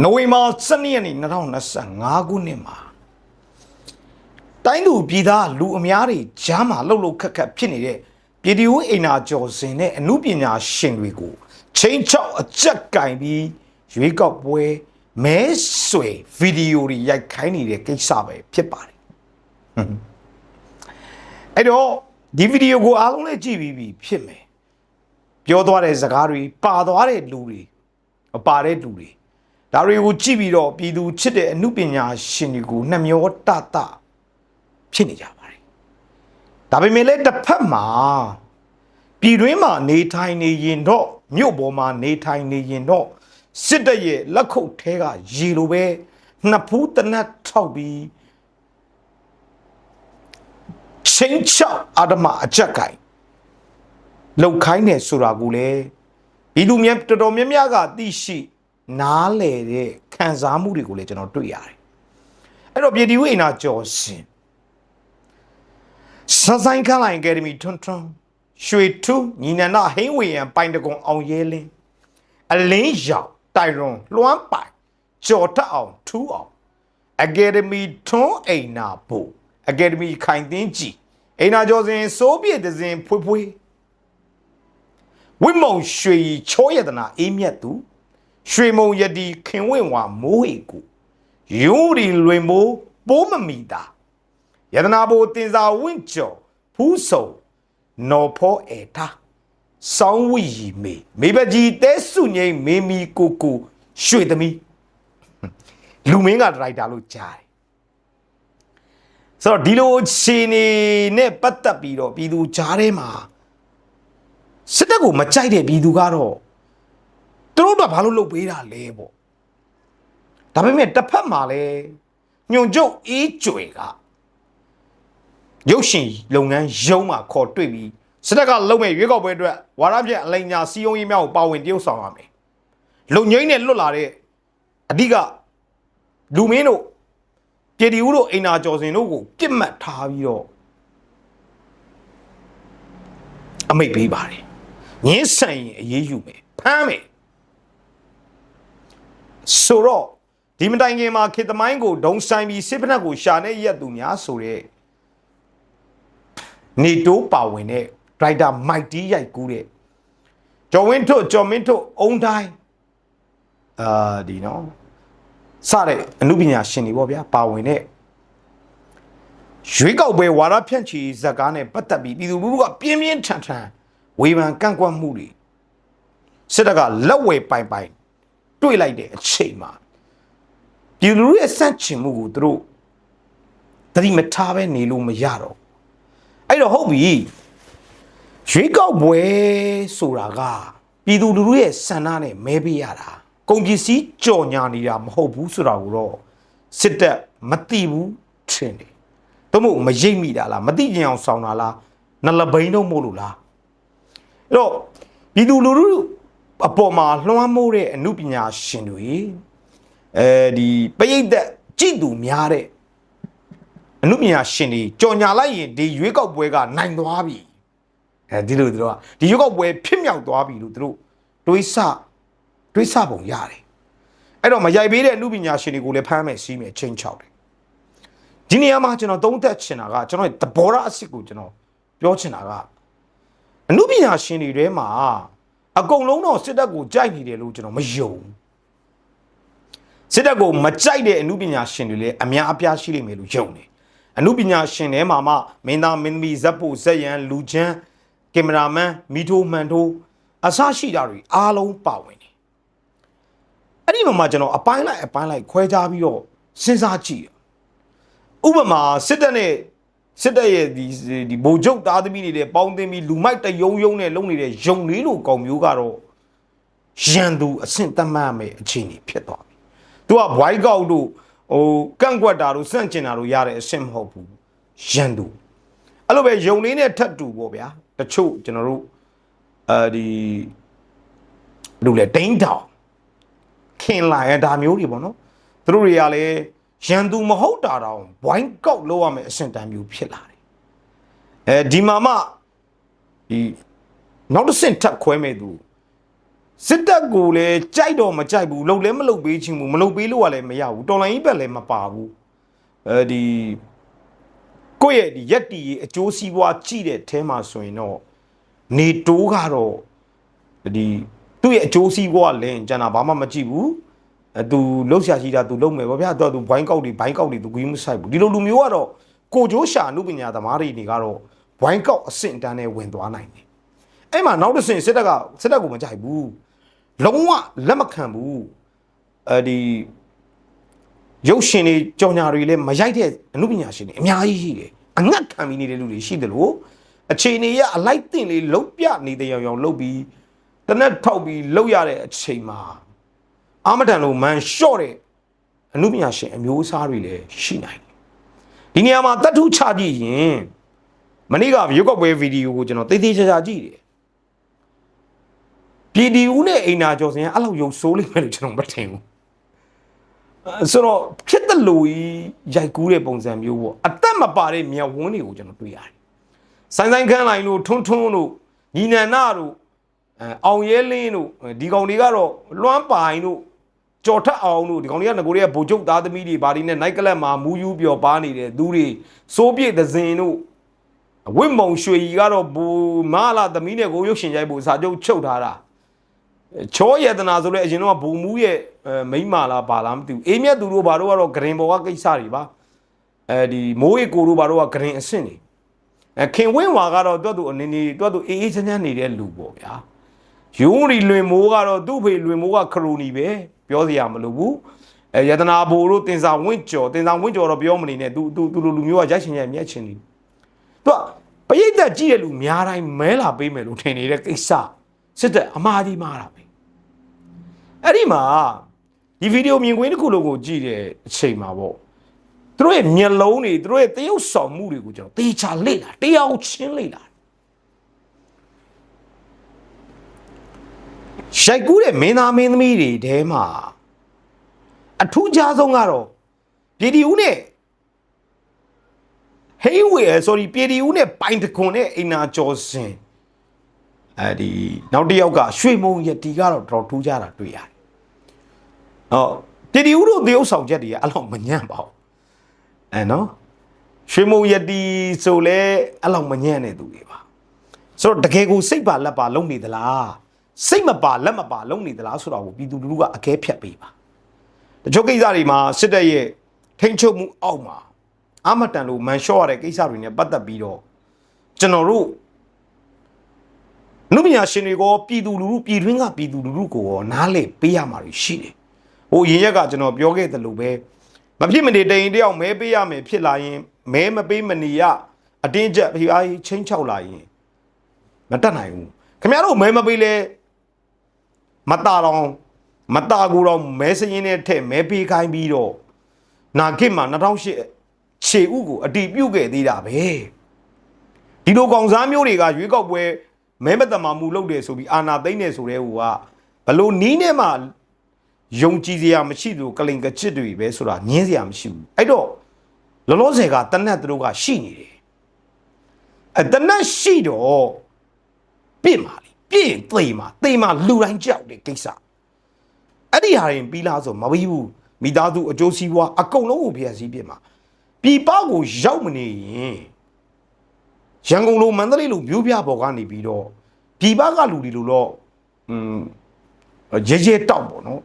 နိုဝင်ဘာ12ရက်နေ့2025ခုနှစ်မှာတိုင်းသူပြည်သားလူအများတွေကြားမှာလှုပ်လှုပ်ခက်ခက်ဖြစ်နေတဲ့ပြည်တီဦးအိမ်နာကျော်စင်နဲ့အမှုပညာရှင်တွေကိုချင်းချောက်အကြက်ကင်ပြီးရွေးကောက်ပွဲမဲဆွေဗီဒီယိုတွေရိုက်ခိုင်းနေတဲ့ကိစ္စပဲဖြစ်ပါတယ်အဲ့တော့ဒီဗီဒီယိုကိုအားလုံးလည်းကြည့်ပြီးပြီဖြစ်မယ်ပြောသွားတဲ့စကားတွေပါသွားတဲ့လူတွေမပါတဲ့လူတွေ ဒါတွေကိုကြည့်ပြီးတော့ပြည်သူချစ်တဲ့အမှုပညာရှင်တွေကိုနှမျောတတဖြစ်နေကြပါတယ်ဒါပေမဲ့လည်းတစ်ဖက်မှာပြည်တွင်းမှာနေထိုင်နေရင်တော့မြို့ပေါ်မှာနေထိုင်နေရင်တော့စစ်တပ်ရဲ့လက်ခုပ်ထဲကရေလိုပဲနှစ်ဖူးတနတ်ထောက်ပြီးချင်းချောက်အာဓမအကြက်ကင်လောက်ခိုင်းနေဆိုတာကိုလေဒီလူများတော်တော်များများကသိရှိ နားလေတဲ့ခံစားမှုတွေကိုလည်းကျွန်တော်တွေ့ရတယ်အဲ့တော့ပြည်တီဝိနာကျော်စင်စဆိုင်ခလိုင်အကယ်ဒမီထွန်းထွန်းရွှေထူးညီနန္ဒဟိန်းဝေယံပိုင်တကွန်အောင်ရဲလင်းအလင်းရောက်တိုင်ရွန်လွှမ်းပိုင်ကြော်ထအောင်ထူးအောင်အကယ်ဒမီထွန်းအိမ်နာဖို့အကယ်ဒမီခိုင်တင်းကြည်အိမ်နာကျော်စင်စိုးပြည့်တစင်ဖွေးဖွေးဝိမုံရွှေရီချောယတနာအေးမြတ်သူ ရွှေမုံယတီခင်ဝင့်ဝါမိုးဟေကူယုံရီလွင်မိုးပိုးမမီတာယတနာဘိုတင်စာဝင့်ကျော်ဖူးဆုံနော်ဖောအေထားစောင်းဝီရီမေမေဘကြီးတဲစုငိမ့်မေမီကိုကိုရွှေသမီးလူမင်းကဒရိုက်တာလို့ကြားတယ်ဆိုတော့ဒီလိုအခြေအနေနဲ့ပတ်သက်ပြီးတော့ပြည်သူကြားထဲမှာစစ်တပ်ကိုမကြိုက်တဲ့ပြည်သူကတော့ သူတို့တော့ဘာလို့လုပ်ပေးတာလဲပေါ့ဒါပေမဲ့တစ်ဖက်မှာလဲညွန်ကျုပ်အေးကြွယ်ကရုပ်ရှင်လုပ်ငန်းရုံးမှာခေါ်တွေ့ပြီးစစ်တပ်ကလုံမဲ့ရွေးကောက်ပွဲအတွက်ဝါရပြက်အလိန်ညာစီယုံရေးများကိုပါဝင်တရုပ်ဆောင်ရမယ်လုံငိမ့်နဲ့လွတ်လာတဲ့အဓိကလူမင်းတို့ပြည်တီဦးတို့အိမ်နာကျော်စင်တို့ကိုပြစ်မှတ်ထားပြီးတော့အမိတ်ပေးပါတယ်ငင်းဆန်ရင်အေးအေးယူမယ်ဖမ်းမယ် ဆိုတော့ဒီမတိုင်ခင်မှာခေတ်သမိုင်းကိုဒုံဆိုင်ပြီးစစ်ဖက်နှက်ကိုရှာနေရက်သူများဆိုတဲ့နေတိုးပါဝင်တဲ့ဒရိုက်တာမိုက်တီးရိုက်ကူးတဲ့ကျော်ဝင်းထွတ်ကျော်မင်းထွတ်အုံတိုင်းအာဒီနော်စတဲ့အမှုပညာရှင်တွေပေါ့ဗျာပါဝင်တဲ့ရွေးကောက်ပွဲဝါရဖြန့်ချီဇက်ကားနဲ့ပတ်သက်ပြီးပြည်သူလူထုကပြင်းပြင်းထန်ထန်ဝေဖန်ကန့်ကွက်မှုတွေစစ်တပ်ကလက်ဝဲပိုင်ပိုင် တွေ့လိုက်တဲ့အချိန်မှာပြည်သူလူထုရဲ့စန့်ချင်မှုကိုသူတို့သတိမထားပဲနေလို့မရတော့အဲ့တော့ဟုတ်ပြီရွေးကောက်ပွဲဆိုတာကပြည်သူလူထုရဲ့ဆန္ဒနဲ့မဲပေးရတာကုန်ပစ္စည်းကြော်ညာနေတာမဟုတ်ဘူးဆိုတာကိုတော့စစ်တပ်မသိဘူးထင်တယ်တို့မို့မရိပ်မိတာလားမသိကြအောင်ဆောင်းတာလားနလဘိန်းတော့မို့လို့လားအဲ့တော့ပြည်သူလူထု အပေါ်မှာလွှမ်းမိုးတဲ့အမှုပညာရှင်တွေအဲဒီပရိတ်သက်ကြည်သူများတဲ့အမှုပညာရှင်တွေကြော်ညာလိုက်ရင်ဒီရွေးကောက်ပွဲကနိုင်သွားပြီအဲဒီလိုသူတို့ကဒီရွေးကောက်ပွဲဖြစ်မြောက်သွားပြီလို့သူတို့တွေးဆတွေးဆပုံရတယ်အဲ့တော့မရိုက်ပေးတဲ့အမှုပညာရှင်တွေကိုလည်းဖမ်းမယ်စီးမယ်ချင်းချောက်တယ်ဒီနေရာမှာကျွန်တော်သုံးသပ်ချင်တာကကျွန်တော်ရဲ့သဘောထားအစ်စ်ကိုကျွန်တော်ပြောချင်တာကအမှုပညာရှင်တွေထဲမှာ အကုန်လုံးတော့စစ်တပ်ကိုကြိုက်နေတယ်လို့ကျွန်တော်မယုံစစ်တပ်ကိုမကြိုက်တဲ့အမှုပညာရှင်တွေလည်းအများအပြားရှိလိမ့်မယ်လို့ယုံတယ်အမှုပညာရှင်ထဲမှာမှမင်းသားမင်းသမီးဇက်ဖို့ဇက်ရန်လူချမ်းကင်မရာမန်မီထိုမှန်ထိုးအစရှိတာတွေအားလုံးပါဝင်တယ်အဲ့ဒီမှာမှကျွန်တော်အပိုင်းလိုက်အပိုင်းလိုက်ခွဲခြားပြီးတော့စဉ်းစားကြည့်ဥပမာစစ်တပ်နဲ့ စစ်တပ်ရဲ့ဒီဒီဗိုလ်ချုပ်သားသမီးတွေနဲ့ပေါင်းသိမ်းပြီးလူမိုက်တယုံယုံနဲ့လုံနေတဲ့ယုံလေးလိုကောင်မျိုးကတော့ရန်သူအဆင့်တတ်မှတ်မယ်အခြေအနေဖြစ်သွားပြီ။ तू ကဘွိုင်းကောက်တို့ဟိုကန့်ကွက်တာတို့စန့်ကျင်တာတို့ရတဲ့အဆင့်မဟုတ်ဘူး။ရန်သူအဲ့လိုပဲယုံလေးနဲ့ထပ်တူပေါ့ဗျာ။တချို့ကျွန်တော်တို့အဲဒီဘယ်လိုလဲဒိန်းတောင်ခင်လာရဒါမျိုးတွေပေါ့နော်။သူတို့တွေကလည်း ရန်သူမဟုတ်တာတောင်ဘွိုင်းကောက်လောက်ရမယ်အဆင့်တန်းမျိုးဖြစ်လာတယ်အဲဒီမှာမှဒီနောက်တစ်ဆင့်ထပ်ခွဲမဲ့သူစစ်တပ်ကိုလည်းကြိုက်တော့မကြိုက်ဘူးလှုပ်လည်းမလှုပ်ပေးချင်ဘူးမလှုပ်ပေးလို့ကလည်းမရဘူးတော်လိုင်းကြီးဘက်လည်းမပါဘူးအဲဒီကိုယ့်ရဲ့ဒီရက်တီရဲ့အကျိုးစီးပွားကြည့်တဲ့အထဲမှာဆိုရင်တော့နေတိုးကတော့ဒီသူ့ရဲ့အကျိုးစီးပွားလည်းကျန်တာဘာမှမကြည့်ဘူး အဲသူလှုပ်ရှားရှိတာသူလှုပ်မယ်ဗောဗျာတော့သူဘိုင်းကောက်တွေဘိုင်းကောက်တွေသူကြီးမဆိုင်ဘူးဒီလိုလူမျိုးကတော့ကိုကျိုးရှာအမှုပညာသမားတွေနေကတော့ဘိုင်းကောက်အဆင့်အတန်းနဲ့ဝင်သွားနိုင်တယ်အဲ့မှာနောက်တစ်ဆင့်စစ်တပ်ကစစ်တပ်ကိုမကြိုက်ဘူးလုံးဝလက်မခံဘူးအဲဒီရုပ်ရှင်တွေကြော်ညာတွေလည်းမရိုက်တဲ့အမှုပညာရှင်တွေအများကြီးရှိတယ်အငတ်ခံပြီးနေတဲ့လူတွေရှိတယ်လို့အခြေအနေရအလိုက်တင်လေးလုံးပြနေတဲ့ရောင်ရောင်လုပ်ပြီးတနက်ထောက်ပြီးလှုပ်ရတဲ့အချိန်မှာ အာမတန်လို့မန်လျှော့တဲ့အမှုပညာရှင်အမျိုးအစားတွေလည်းရှိနိုင်တယ်ဒီနေရာမှာတတ်ထုချကြည့်ရင်မနေ့ကရုပ်ောက်ပွဲဗီဒီယိုကိုကျွန်တော်တေးသေးချာချာကြည့်တယ်ပြည်ဒီဦးနဲ့အိမ်နာကျော်စင်ကအဲ့လောက်ရုပ်ဆိုးလိမ့်မယ်လို့ကျွန်တော်မထင်ဘူးအဲဆိုတော့ဖြစ်တဲ့လူကြီးရိုက်ကူးတဲ့ပုံစံမျိုးပေါ့အသက်မပါတဲ့မြောက်ဝန်းတွေကိုကျွန်တော်တွေ့ရတယ်ဆိုင်ဆိုင်ခန်းလိုက်လို့ထွန်းထွန်းတို့ညီနန်နာတို့အဲအောင်ရဲလင်းတို့ဒီကောင်တွေကတော့လွမ်းပိုင်တို့ ကြော်ထက်အောင်တို့ဒီကောင်တွေကငကိုတွေကဗိုလ်ချုပ်သားသမီးတွေဘာတွေနဲ့နိုင်ကလပ်မှာမူယူပျော်ပါနေတဲ့သူတွေစိုးပြည့်သဇင်တို့ဝိမုံရွှေကြီးကတော့ဘူမာလာသမီးနဲ့ကိုရုပ်ရှင်ရိုက်ဖို့စာချုပ်ချုပ်ထားတာချောယတနာဆိုလဲအရင်တော့ဘုံမူးရဲ့အဲမိမ့်မာလားပါလားမသိဘူးအေးမြတ်သူတို့ဘာတို့ကတော့ဂရင်ဘောကကိစ္စတွေပါအဲဒီမိုးရီကိုတို့ဘာတို့ကဂရင်အဆင့်နေအဲခင်ဝင်းဝါကတော့တွတ်သူအနေနေတွတ်သူအေးအေးချမ်းချမ်းနေတဲ့လူပေါ့ဗျာယုံရီလွင်မိုးကတော့သူ့ဖေလွင်မိုးကခရိုနီပဲ ပြောစရာမလိုဘူးအဲယတနာဘိုတို့တင်စာဝင့်ကျော်တင်စာဝင့်ကျော်တော့ပြောမနေနဲ့သူသူသူလူမျိုးကရိုက်ရှင်ရိုက်မြက်ချင်းနေသူကပရိသတ်ကြည့်တဲ့လူများတိုင်းမဲလာပေးမယ်လို့ထင်နေတဲ့ကိစ္စစစ်တပ်အမှားကြီးမှားတာပဲအဲ့ဒီမှာဒီဗီဒီယိုမြင်ကွင်းတစ်ခုလုံးကိုကြည့်တဲ့အချိန်မှာပေါ့သူတို့ရဲ့မျက်လုံးတွေသူတို့ရဲ့တရုပ်ဆောင်မှုတွေကိုကျွန်တော်တေချာလေ့လာတရားချင်းလေ့လာ ရှိုက်ကူးတဲ့မင်းသားမင်းသမီးတွေထဲမှာအထူးခြားဆုံးကတော့ပြည်ဒီဦးနဲ့ဟေးဝေ sorry ပြည်ဒီဦးနဲ့ပိုင်တခွန်နဲ့အိမ်နာကျော်စင်အဲဒီနောက်တစ်ယောက်ကရွှေမုံရတီကတော့တော်တော်ထူးခြားတာတွေ့ရတယ်။ဟောပြည်ဒီဦးတို့သေုပ်ဆောင်ချက်တွေကအဲ့လောက်မညံ့ပါဘူး။အဲနော်ရွှေမုံရတီဆိုလဲအဲ့လောက်မညံ့တဲ့သူတွေပါ။ဆိုတော့တကယ်ကိုစိတ်ပါလက်ပါလုံနေသလား။ စိတ်မပါလက်မပါလုံနေသလားဆိုတော့ပြည်သူလူထုကအကဲဖြတ်ပေးပါ။တချို့ကိစ္စတွေမှာစစ်တပ်ရဲ့ထိန်းချုပ်မှုအောက်မှာအမတန်လို့မန်လျှော့ရတဲ့ကိစ္စတွေနဲ့ပတ်သက်ပြီးတော့ကျွန်တော်တို့နုပညာရှင်တွေကပြည်သူလူထုပြည်တွင်းကပြည်သူလူထုကိုရောနားလေပေးရမှာရှိတယ်။ဟိုရင်ရက်ကကျွန်တော်ပြောခဲ့သလိုပဲမဖြစ်မနေတိန်တယောက်မဲပေးရမယ်ဖြစ်လာရင်မဲမပေးမနေရအတင်းကျပ်ဖိအားကြီးချင်းချောက်လာရင်မတတ်နိုင်ဘူး။ခင်ဗျားတို့မဲမပေးလဲ မတာတော့မတာကိုတော့မဲစရင်နဲ့ထက်မဲပေးခိုင်းပြီးတော့နာဂစ်မှာ2008ခြေဥကိုအတီးပြုတ်ခဲ့သေးတာပဲ။ဒီလိုကောင်စားမျိုးတွေကရွေးကောက်ပွဲမဲမတမာမှုလုပ်တယ်ဆိုပြီးအာနာသိမ့်တယ်ဆိုတဲ့ဟိုကဘလို့နီးနဲ့မှယုံကြည်စရာမရှိသူကလိန်ကချစ်တွေပဲဆိုတာညင်းစရာမရှိဘူးအဲ့တော့လောလောဆယ်ကတနတ်သူတို့ကရှိနေတယ်အဲတနတ်ရှိတော့ပြင့်ပါလေ ပြင့်သိမှာသိမှာလူတိုင်းကြောက်တယ်ကိစ္စအဲ့ဒီဟာရင်ပြီးလားဆိုမပြီးဘူးမိသားစုအကျိုးစီးပွားအကုန်လုံးကိုဖျက်ဆီးပြစ်မှာပြည်ပကိုရောက်မနေရင်ရန်ကုန်လိုမန္တလေးလိုမြို့ပြပေါ်ကနေပြီးတော့ပြည်ပကလူတွေလိုတော့อืมရဲရဲတောက်ပေါ့နော်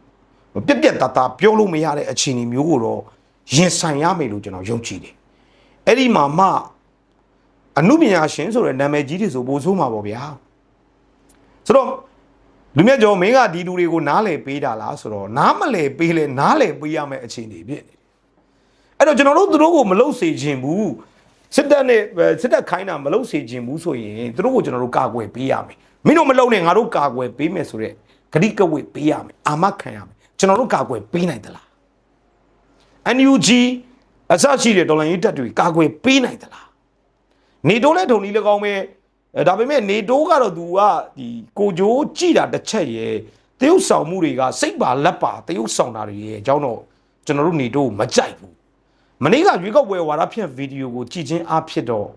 ပြက်ပြက်တသားပြောလို့မရတဲ့အခြေအနေမျိုးကိုတော့ရင်ဆိုင်ရမယ်လို့ကျွန်တော်ယုံကြည်တယ်အဲ့ဒီမှာမှအမှုပညာရှင်ဆိုတဲ့နာမည်ကြီးတွေဆိုပို့ဆိုးမှာပေါ့ဗျာ ဆိုတော့လူမြတ်ကျော်မင်းကဒီလူတွေကိုနားလည်ပေးတာလားဆိုတော့နားမလည်ပေးလဲနားလည်ပေးရမယ့်အခြေအနေဖြစ်နေတယ်အဲ့တော့ကျွန်တော်တို့သူတို့ကိုမလုပ်စေခြင်းဘူးစစ်တပ်နဲ့စစ်တပ်ခိုင်းတာမလုပ်စေခြင်းဘူးဆိုရင်သူတို့ကိုကျွန်တော်တို့ကာကွယ်ပေးရမယ်မင်းတို့မလုပ်နဲ့ငါတို့ကာကွယ်ပေးမယ်ဆိုတော့ဂတိကဝတ်ပေးရမယ်အာမခံရမယ်ကျွန်တော်တို့ကာကွယ်ပေးနိုင်သလား NUG အစရှိတဲ့ဒေါ်လာရေးတက်တွေကာကွယ်ပေးနိုင်သလားနေတိုးလဲဒုံနီလည်းကောင်းပဲ အဲဒါပေမဲ့နေတိုးကတော့ तू ကဒီကိုဂျိုးကြည်တာတစ်ချက်ရယ်တရုပ်ဆောင်မှုတွေကစိတ်ပါလက်ပါတရုပ်ဆောင်တာတွေရယ်အကြောင်းတော့ကျွန်တော်တို့နေတိုးကိုမကြိုက်ဘူးမနေ့ကရွေးကောက်ပွဲဝါဒဖြန့်ဗီဒီယိုကိုကြည့်ချင်းအားဖြစ်တော့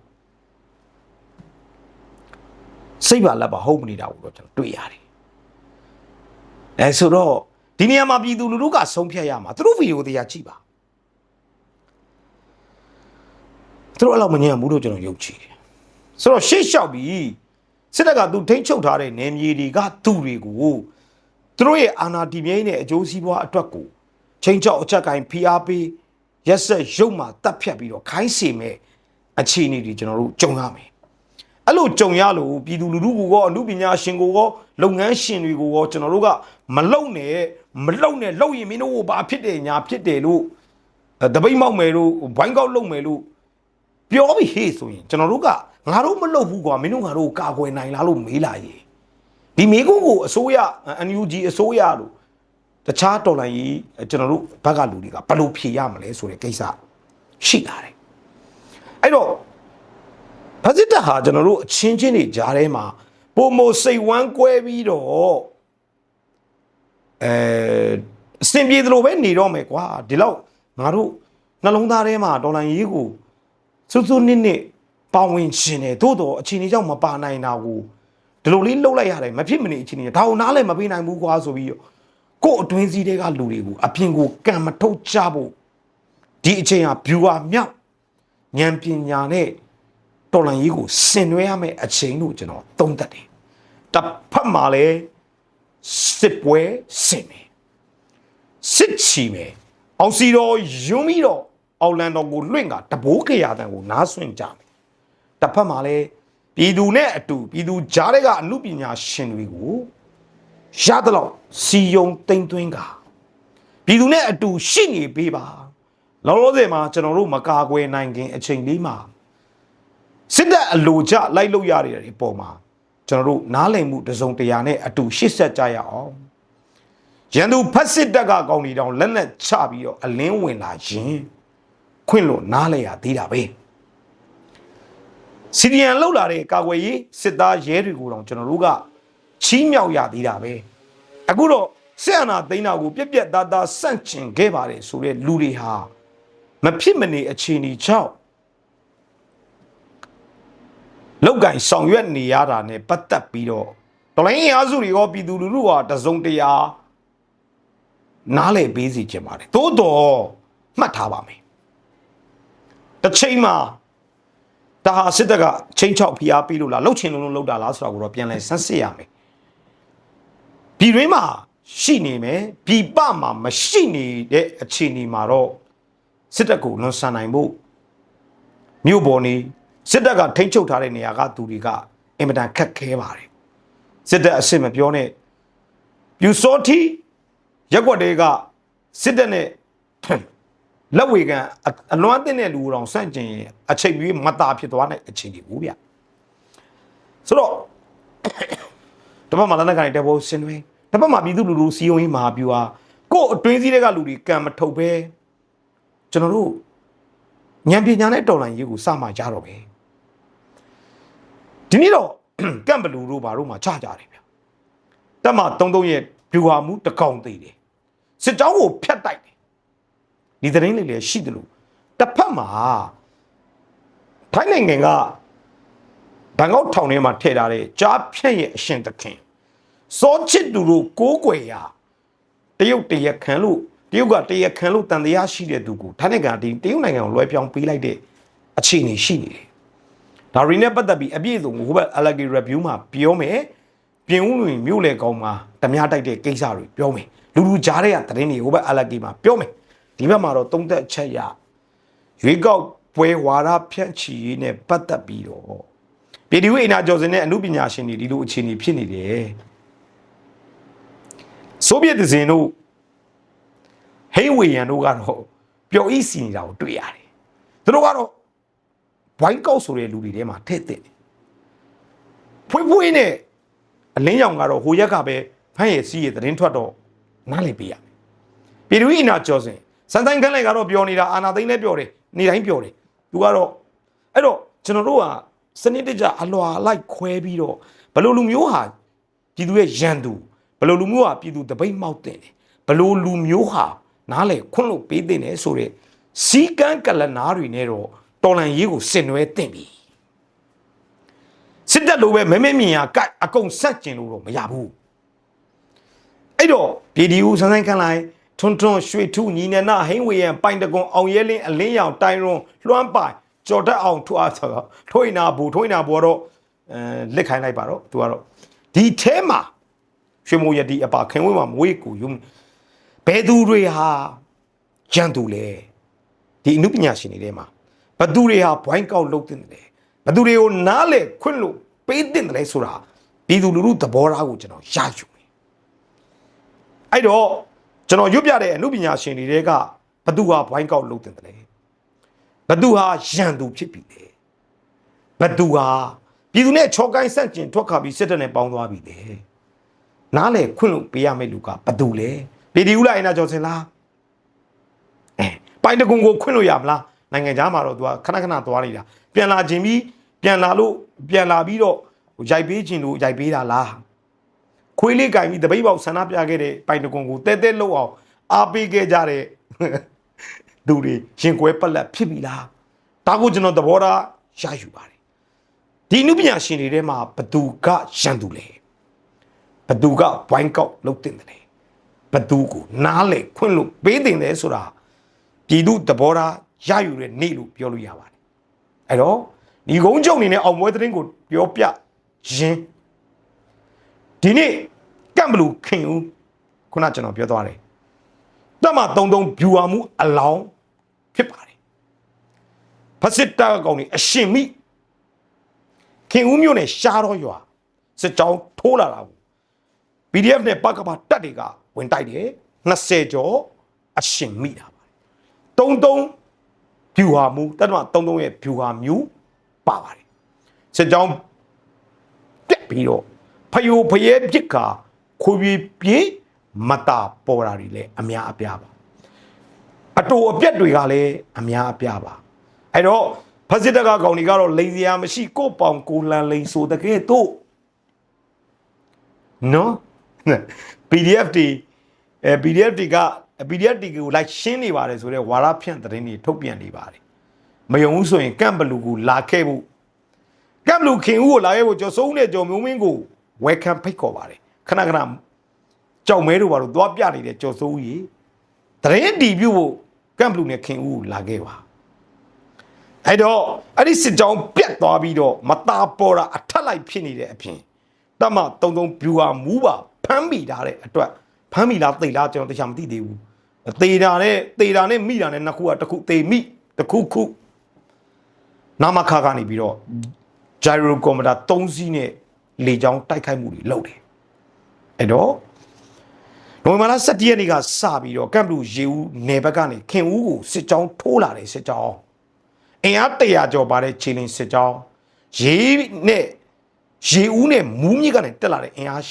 စိတ်ပါလက်ပါဟုတ်မနေတာကိုတော့ကျွန်တော်တွေ့ရတယ်အဲဆိုတော့ဒီနေရာမှာပြည်သူလူထုကဆုံးဖြတ်ရမှာသူတို့ဗီဒီယိုတရားကြည့်ပါသူတို့အဲ့လောက်မငြင်းဘူးလို့ကျွန်တော်ယုံကြည်တယ် ဆိုတော့ရှေ့လျှောက်ပြီးစစ်တပ်ကသူထိန်းချုပ်ထားတဲ့နယ်မြေတွေကသူ့တွေကိုသူတို့ရဲ့အာဏာတည်မြဲတဲ့အကျိုးစီးပွားအတွက်ကိုချိန်ချောက်အချက်ကိုင်းဖိအားပေးရက်ဆက်ရုပ်မှတပ်ဖြတ်ပြီးတော့ခိုင်းစေမဲ့အခြေအနေတွေကျွန်တော်တို့ကြုံရမယ်အဲ့လိုကြုံရလို့ပြည်သူလူထုကိုရောအမှုပညာရှင်ကိုရောလုပ်ငန်းရှင်တွေကိုရောကျွန်တော်တို့ကမလုံနဲ့မလုံနဲ့လုံရင်မင်းတို့ဘာဖြစ်တယ်ညာဖြစ်တယ်လို့အဲတပိတ်မောက်မယ်လို့ဘိုင်းကောက်လုံမယ်လို့ ပြောပြီးဟေ့ဆိုရင်ကျွန်တော်တို့ကငါတို့မလုပ်ဘူးကွာမင်းတို့ငါတို့ကာကွယ်နိုင်လားလို့မေးလာရေဒီမေးခွန်းကိုအစိုးရ NUG အစိုးရလို့တခြားတော်လိုင်းကြီးကျွန်တော်တို့ဘက်ကလူတွေကဘယ်လိုဖြေရမလဲဆိုတဲ့ကိစ္စရှိလာတယ်အဲ့တော့ဖက်စစ်တပ်ဟာကျွန်တော်တို့အချင်းချင်းတွေကြားထဲမှာပုံမစိတ်ဝမ်းကွဲပြီးတော့အဲအစင်ပြေသလိုပဲနေတော့မယ်ကွာဒီလောက်ငါတို့နှလုံးသားထဲမှာတော်လိုင်းကြီးကို စွတ်စွတ်နစ်နစ်ပါဝင်ခြင်းတယ်သို့တော့အချိန်ကြီးကြောင့်မပါနိုင်တာကိုဒီလိုလေးလှုပ်လိုက်ရတယ်မဖြစ်မနေအချိန်ကြီးဒါကိုနားလည်းမပေးနိုင်ဘူးကွာဆိုပြီးတော့ကို့အတွင်းစည်းတွေကလူတွေကိုအပြင်ကိုကံမထုတ်ကြဖို့ဒီအချိန်ဟာ viewer မြောက်ဉာဏ်ပညာနဲ့တော်လန်ကြီးကိုဆင်နွှဲရမယ့်အချိန်လို့ကျွန်တော်သုံးသပ်တယ်တစ်ဖက်မှာလည်းစစ်ပွဲဆင်မယ်စစ်ချီမယ်အောင်စီတော်ယွန်းပြီးတော့ အော်လန်ဒိုကိုလွင့်ကတဘိုးခရတန်ကိုနားဆွင့်ကြမယ်တစ်ဖက်မှာလည်းပြည်သူနဲ့အတူပြည်သူကြားတဲ့ကအမှုပညာရှင်တွေကိုရသလောက်စီယုံတိမ်သွင်းကပြည်သူနဲ့အတူရှိနေပေးပါလောလောဆယ်မှာကျွန်တော်တို့မကာကွယ်နိုင်ခင်အချိန်လေးမှာစစ်တပ်အလိုကျလိုက်လို့ရတဲ့အပေါ်မှာကျွန်တော်တို့နားလည်မှုတစ်စုံတရာနဲ့အတူရှစ်ဆက်ကြရအောင်ရန်သူဖက်စစ်တပ်ကကောင်းနေတောင်လက်လက်ချပြီးတော့အလင်းဝင်လာရင် ခွင့်လို့နားလဲရသေးတာပဲစီဒီယန်လောက်လာတဲ့ကာကွယ်ရေးစစ်သားရဲတွေကိုတော့ကျွန်တော်တို့ကချီးမြှောက်ရသေးတာပဲအခုတော့စစ်အာဏာသိမ်းတာကိုပြက်ပြက်သားသားစန့်ကျင်ခဲ့ပါတယ်ဆိုတဲ့လူတွေဟာမဖြစ်မနေအခြေအနေကြောင့်လောက်ကင်ဆောင်ရွက်နေရတာ ਨੇ ပတ်သက်ပြီးတော့တလိုင်းအားစုတွေရောပြည်သူလူထုဟာတစုံတရာနားလည်ပေးစီခြင်းပါတယ်သို့တော့မှတ်ထားပါမယ် တစ်ချိန်မှာဒါဟာစစ်တပ်ကချင်းချောက်ဖိအားပေးလို့လားလှုပ်ချင်လို့လှုပ်တာလားဆိုတာကိုတော့ပြန်လဲဆန်းစစ်ရမယ်ပြည်တွင်းမှာရှိနေမယ်ပြည်ပမှာမရှိနေတဲ့အခြေအနေမှာတော့စစ်တပ်ကိုလွန်ဆန်နိုင်ဖို့မြို့ပေါ်နေစစ်တပ်ကထိန်းချုပ်ထားတဲ့နေရာကသူတွေကအင်မတန်ခက်ခဲပါတယ်စစ်တပ်အစ်စ်မပြောနဲ့ပြူစောတိရက်ွက်တွေကစစ်တပ်နဲ့ လက်ဝေကန်အအလွမ်းအသင့်တဲ့လူတော်စန့်ကျင်ရင်အချိန်ကြီးမတာဖြစ်သွားတဲ့အခြေအနေဘူးဗျဆိုတော့တပတ်မှလည်းကနေတက်ဖို့ဆင်းသွင်းတပတ်မှပြည်သူလူလူစီယုံရေးမဟာပြူဟာကို့အတွင်းစည်းတွေကလူတွေကံမထုတ်ပဲကျွန်တော်တို့ဉာဏ်ပညာနဲ့တော်လှန်ရေးကိုစမှကြတော့ပဲဒီနေ့တော့ကန့်ဘလူတို့ဘာတို့မှချကြတယ်ဗျတက်မှ33ရဲ့ပြူဟာမှုတကောင်သေးတယ်စစ်ကြောင်းကိုဖျက်တိုက်တယ် ဒီသတင်းလေးလည်းရှိတယ်လို့တစ်ဖက်မှာထိုင်းနိုင်ငံကဘန်ကောက်ထောင်ထဲမှာထည့်ထားတဲ့ကြားဖြန့်ရဲ့အရှင်သခင်စောချစ်သူတို့ကိုးကွယ်ရာတရုတ်တရက်ခံလို့တရုတ်ကတရက်ခံလို့တန်တရားရှိတဲ့သူကိုထိုင်းနိုင်ငံဒီတရုတ်နိုင်ငံကိုလွှဲပြောင်းပေးလိုက်တဲ့အခြေအနေရှိနေတယ်။ဒါရီနဲ့ပတ်သက်ပြီးအပြည့်အစုံကိုဟိုဘက် Allergy Review မှာပြောမယ်။ပြင်ဦးလွင်မြို့လေကောင်းမှာဓမြတိုက်တဲ့ကိစ္စတွေပြောမယ်။လူလူကြားတဲ့သတင်းတွေဟိုဘက် Allergy မှာပြောမယ်။ ဒီဘက်မှာတော့သုံးသက်ချက်ရရွေးကောက်ပွဲဝါဒဖြန့်ချီရေးနဲ့ပတ်သက်ပြီးတော့ပြည်သူ့အိနာကျော်စင်နဲ့အမှုပညာရှင်တွေဒီလိုအခြေအနေဖြစ်နေတယ်။ဆိုဗီယက်တစ်စင်တို့ဟိန်းဝေယန်တို့ကတော့ပျော်ဤစီနေတာကိုတွေ့ရတယ်။သူတို့ကတော့ဘိုင်းကောက်ဆိုတဲ့လူတွေထဲမှာထည့်တဲ့ဖွေးဖွေးနဲ့အလင်းရောင်ကတော့ဟိုရက်ကပဲဖမ်းရစီးရသတင်းထွက်တော့နားလည်ပေးရမယ်။ပြည်သူ့အိနာကျော်စင် စန်တိုင်းခန်းလိုက်ကတော့ပြောနေတာအာနာသိန်းလည်းပြောတယ်နေတိုင်းပြောတယ်သူကတော့အဲ့တော့ကျွန်တော်တို့ကစနစ်တကျအလွာလိုက်ခွဲပြီးတော့ဘယ်လိုလူမျိုးဟာပြည်သူရဲ့ရန်သူဘယ်လိုလူမျိုးဟာပြည်သူတပိတ်မှောက်တင်တယ်ဘယ်လိုလူမျိုးဟာနားလေခွန့်လို့ပေးတင်တယ်ဆိုတဲ့စီကန်းကလနာတွေနဲ့တော့တော်လန်ရေးကိုဆင်နွှဲတင်ပြီစစ်တပ်လိုပဲမဲမဲမြင်ရကအကုန်ဆက်ကျင်လို့တော့မရဘူးအဲ့တော့ပြည်ဒီဦးဆန်းဆိုင်ခန့်လိုက် ထွန်းထွန်းရွှေထုညီနနာဟိန်းဝေယံပိုင်တကွန်အောင်ရဲလင်းအလင်းရောင်တိုင်ရွန်လွှမ်းပိုင်ကြော်တက်အောင်ထွားဆိုတော့ထွိနာဘူထွိနာဘောတော့အဲလက်ခိုင်းလိုက်ပါတော့သူကတော့ဒီထဲမှာရွှေမိုးရတီအပါခင်ဝေးမှာမွေးကူယူဘယ်သူတွေဟာကြံသူလဲဒီအမှုပညာရှင်တွေထဲမှာဘသူတွေဟာဘွိုင်းကောက်လုပ်တင်တယ်ဘသူတွေကိုနားလေခွင့်လို့ပေးတင်တယ်လဲဆိုတာပြည်သူလူထုသဘောထားကိုကျွန်တော်ရယူတယ်အဲ့တော့ ကျွန်တော်ရွတ်ပြတဲ့အမှုပညာရှင်တွေတဲကဘသူဟာဘွိုင်းကောက်လုပ်တင်တယ်လဲဘသူဟာရန်သူဖြစ်ပြီလေဘသူဟာပြည်သူနဲ့ချောကိုင်းဆန့်ကျင်ထွက်ခါပြီးစစ်တပ်နဲ့ပေါင်းသွားပြီလေနားလေခွင့်လို့ပေးရမယ့်လူကဘသူလဲပြည်ဒီဦးလာအင်နာကျော်စင်လားအဲပိုင်တကွန်ကိုခွင့်လို့ရမလားနိုင်ငံသားမှာတော့သူကခဏခဏသွားနေတာပြန်လာခြင်းပြီးပြန်လာလို့ပြန်လာပြီးတော့ဟိုရိုက်ပေးခြင်းလို့ရိုက်ပေးတာလား ခွေးလေးကင်ပြီးတပိတ်ပေါက်ဆန္ဒပြခဲ့တဲ့ပိုင်တကွန်ကိုတဲတဲလှုပ်အောင်အားပေးခဲ့ကြတဲ့သူတွေရင်ကွဲပက်လက်ဖြစ်ပြီလားဒါကိုကျွန်တော်သဘောထားရယူပါတယ်ဒီအနုပညာရှင်တွေထဲမှာဘသူကရန်သူလဲဘသူကဘွိုင်းကောက်လုပ်တင်တယ်ဘသူကိုနားလေခွင့်လို့ပေးတင်တယ်ဆိုတာပြည်သူသဘောထားရယူတဲ့နေ့လို့ပြောလို့ရပါတယ်အဲ့တော့ဒီကုန်းချုပ်အနေနဲ့အောင်ပွဲသတင်းကိုပြောပြရင်းဒီနေ့ ကံဘလူခင်ဦးခုနကျွန်တော်ပြောသွားတယ်တမတုံတုံဗျူဟာမှုအလောင်းဖြစ်ပါတယ်ဖစစ်တာကောင်นี่အရှင်မိခင်ဦးမျိုးနဲ့ရှားတော့ရွာစစ်ကြောင်းထိုးလာတာကို PDF နဲ့ပကပတက်တွေကဝင်တိုက်တယ်20ကျော်အရှင်မိတာပါတုံတုံဗျူဟာမှုတတမတုံတုံရဲ့ဗျူဟာမျိုးပါပါတယ်စစ်ကြောင်းတက်ပြီးတော့ဖယိုဖယဲပြစ်ခါ ခွေပြေပြေမတာပေါ်တာတွေလည်းအများအပြားပါအတူအပြက်တွေကလည်းအများအပြားပါအဲ့တော့ဖစစ်တကကောင်တွေကတော့လိန်စရာမရှိကို့ပေါင်ကိုလန်လိန်ဆိုတကယ်တော့နော် PDF တွေအဲ PDF တွေက PDF တွေကိုလိုက်ရှင်းနေပါတယ်ဆိုတော့ဝါရဖြန့်သတင်းတွေထုတ်ပြန်နေပါတယ်မယုံဘူးဆိုရင်ကန့်ဘလူကိုလာခဲ့ဖို့ကန့်ဘလူခင်ဦးကိုလာခဲ့ဖို့ကျော်စိုးနဲ့ကျော်မျိုးမင်းကို welcome ဖိတ်ခေါ်ပါတယ် ခဏခဏကြောက်မဲတို့ဘာလို့သွားပြနေတဲ့ကျော်စိုးကြီးသတင်းတီးပြုတ်ဖို့ကန့်ဘလူနဲ့ခင်ဦးကိုလာခဲ့ပါအဲ့တော့အဲ့ဒီစစ်ကြောင်းပြတ်သွားပြီးတော့မตาပေါ်တာအထက်လိုက်ဖြစ်နေတဲ့အပြင်တမတုံတုံဗျူဟာမူးပါဖမ်းမိထားတဲ့အတွက်ဖမ်းမိလားသိလားကျွန်တော်တရားမသိသေးဘူးသေတာနဲ့သေတာနဲ့မိတာနဲ့နှစ်ခုကတစ်ခုသေမိတစ်ခုခုနာမခါကနေပြီးတော့ gyro commander 3စီးနဲ့လေကြောင်းတိုက်ခိုက်မှုတွေလုပ်တယ် အဲ့တော့နိုဝင်ဘာလ17ရက်နေ့ကစပြီးတော့ကမ်ဘလူရေဦးနယ်ဘက်ကနေခင်ဦးကိုစစ်ကြောင်းထိုးလာတယ်စစ်ကြောင်းအင်အား100ကျော်ပါတဲ့ခြေလင်းစစ်ကြောင်းရေးနဲ့ရေဦးနဲ့မူးမြစ်ကနေတက်လာတဲ့အင်အား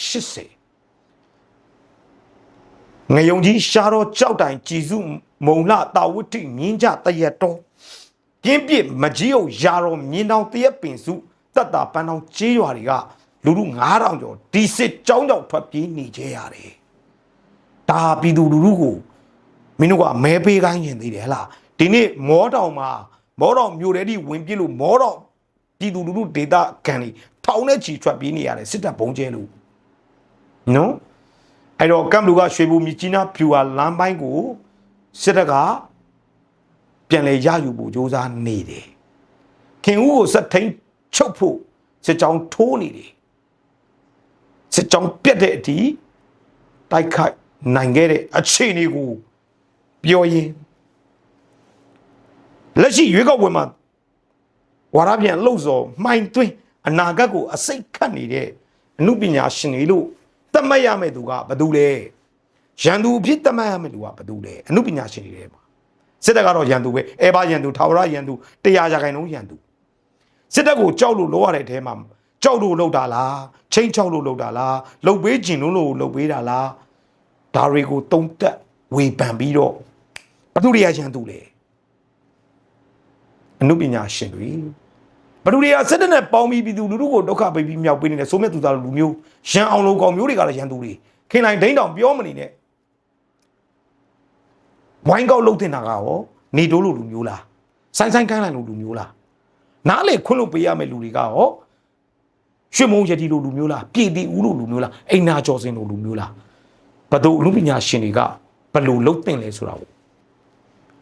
80ငယုံကြီးရှားတော့ကြောက်တိုင်ကြည်စုမုံလှတာဝတ္တိမြင်းကြတရက်တော်ပြင်းပြစ်မကြီးအောင်ယာတော်မြင်းတောင်တရက်ပင်စုတက်တာပန်းတောင်ကြေးရွာတွေက လူလူ9000ကျော်ဒီစစ်ကြောင်းကြောင့်ထွက်ပြေးနေကြရတယ်ဒါပြည်သူလူထုကိုမင်းတို့ကမဲပေးခိုင်းရင်သေးတယ်ဟလားဒီနေ့မောတောင်မှာမောတောင်မြို့ထဲထိဝင်ပြစ်လို့မောတောင်ပြည်သူလူထုဒေတာကန်တွေထောင်နဲ့ချီထွက်ပြေးနေရတယ်စစ်တပ်ဘုံကျဲလို့နော်အဲ့တော့ကမ်ဘလူကရွှေဘူမြကြီးနားဖြူဟာလမ်းပိုင်းကိုစစ်တပ်ကပြန်လဲရယူဖို့ကြိုးစားနေတယ်ခင်ဦးကိုစက်ထိန်ချုပ်ဖို့စစ်ကြောင်းထိုးနေတယ် စစ်ကြောင်းပြတ်တဲ့အထိတိုက်ခိုက်နိုင်ခဲ့တဲ့အခြေအနေကိုပြောရင်လက်ရှိရွေးကောက်ပွဲမှာဝါရပြန်လှုပ်စော်မှိုင်သွင်းအနာဂတ်ကိုအစိတ်ခတ်နေတဲ့အမှုပညာရှင်တွေလို့သတ်မှတ်ရမယ့်သူကဘယ်သူလဲရန်သူအဖြစ်သတ်မှတ်ရမယ့်သူကဘယ်သူလဲအမှုပညာရှင်တွေထဲမှာစစ်တပ်ကတော့ရန်သူပဲအဲဘာရန်သူထာဝရရန်သူတရားရာခိုင်နှုန်းရန်သူစစ်တပ်ကိုကြောက်လို့လောရတဲ့အထဲမှာ ကြောက်လို့လောက်တာလားချင်းချောက်လို့လောက်တာလားလှုပ်ပေးကျင်လို့လို့လှုပ်ပေးတာလားဒါတွေကိုတုံးတက်ဝေဖန်ပြီးတော့ဘသူတွေကရန်သူလဲအမှုပညာရှင်တွေဘလူတွေကစစ်တပ်နဲ့ပေါင်းပြီးပြည်သူလူထုကိုဒုက္ခပေးပြီးမြောက်ပေးနေတဲ့ဆိုးမြတ်သူသားလူမျိုးရန်အောင်လိုကောင်မျိုးတွေကလည်းရန်သူတွေခင်လိုက်ဒိန်းတောင်ပြောမနေနဲ့ဝိုင်းကောက်လှုပ်တင်တာကရောနေတိုးလိုလူမျိုးလားဆိုင်ဆိုင်ကိုင်းလိုက်လိုလူမျိုးလားနားလေခွန်းလို့ပေးရမယ့်လူတွေကရော ရွှေမုံရတီလိုလူမျိုးလားပြည်တီဦးလိုလူမျိုးလားအိမ်နာကျော်စင်လိုလူမျိုးလားဘယ်သူအမှုပညာရှင်တွေကဘယ်လိုလုပ်တင်လဲဆိုတာကို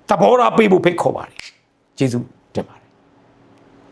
သဘောထားပေးဖို့ဖိတ်ခေါ်ပါတယ်ကျေးဇူးတင်ပါတယ်